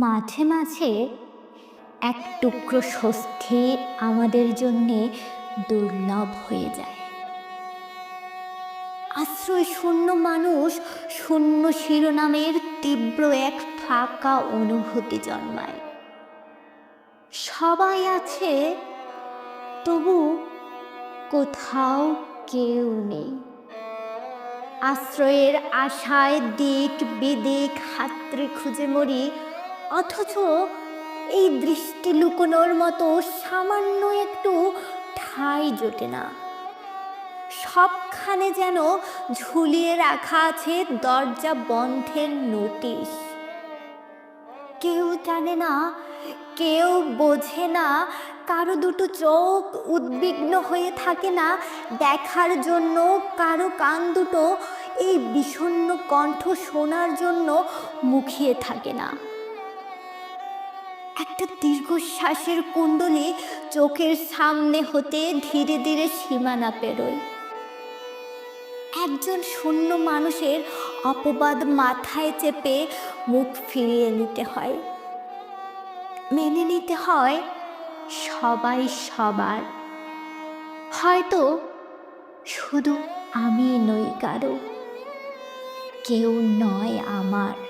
মাঝে মাঝে এক টুকরো স্বস্তি আমাদের জন্যে দুর্লভ হয়ে যায়। আশ্রয় শূন্য মানুষ শূন্য শিরোনামের তীব্র এক ফাঁকা অনুভূতি জন্মায়। সবাই আছে, তবু কোথাও কেউ নেই। আশ্রয়ের আশায় দিক বিদিক, হাতড়ে খুঁজে মরি অথচ এই দৃষ্টি লুকোনোর মতো সামান্য একটু ঠাঁই জোটে না। সবখানে যেন ঝুলিয়ে রাখা আছে দরজা বন্ধের নোটিশ। কেউ জানে না, কেউ বোঝে না, কারও দুটো চোখ উদ্বিগ্ন হয়ে থাকে না, দেখার জন্য কারও কান দুটো এই বিষণ্ণ কণ্ঠ শোনার জন্য মুখিয়ে থাকে না। একটা দীর্ঘশ্বাসের কুণ্ডলী চোখের সামনে হতে ধীরে ধীরে সীমানা পেরোয়। একজন শূন্য মানুষের অপবাদ মাথায় চেপে মুখ ফিরিয়ে নিতে হয়। মেনে নিতে হয় সবাই সবার। হয়তো শুধু আমি নই কারও। কেউ নয় আমার।